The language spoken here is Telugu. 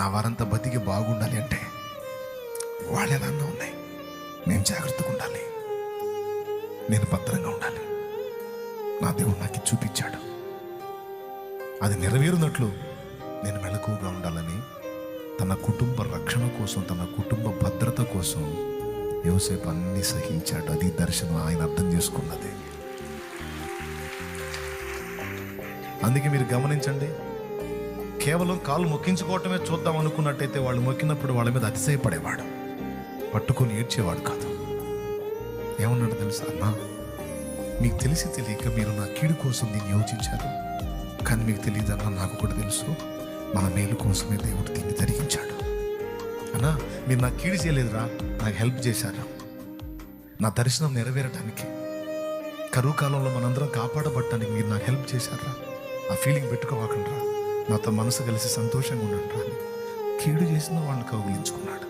నా వారంతా బతికి బాగుండాలి అంటే వాళ్ళు ఎలా ఉన్నాయి. నేను జాగ్రత్తగా ఉండాలి. నేను భద్రంగా ఉండాలి. నా దేవుడు నాకు చూపించాడు. అది నెరవేరునట్లు నేను మెలకువగా ఉండాలని తన కుటుంబ రక్షణ కోసం తన కుటుంబ భద్రత కోసం యోసేపు అన్ని సహించాడు. అది దర్శనం ఆయన అర్థం చేసుకున్నది. అందుకే మీరు గమనించండి కేవలం కాలు మొక్కించుకోవటమే చూద్దాం అనుకున్నట్టయితే వాళ్ళు మొక్కినప్పుడు వాళ్ళ మీద అతిశయపడేవాడు. పట్టుకొని ఏడ్చేవాడు కాదు. ఏమన్నాడు తెలుసా అన్నా? మీకు తెలిసి తెలియక మీరు నా కీడు కోసం దీన్ని యోచించారు. కానీ మీకు తెలియదన్నా నాకు కూడా తెలుసు. మన మేలు కోసమే దేవుడు దీన్ని ధరించాడు అన్నా మీరు నాకు కీడు చేయలేదురా. నాకు హెల్ప్ చేశారా? నా దర్శనం నెరవేరడానికి కరువు కాలంలో మనందరం కాపాడబట్టడానికి మీరు నాకు హెల్ప్ చేశారా? ఆ ఫీలింగ్ పెట్టుకోవాకండ్రా. నాతో మనసు కలిసి సంతోషంగా ఉండండి కీడు చేసిన వాళ్ళని కౌగిలించుకున్నాడు.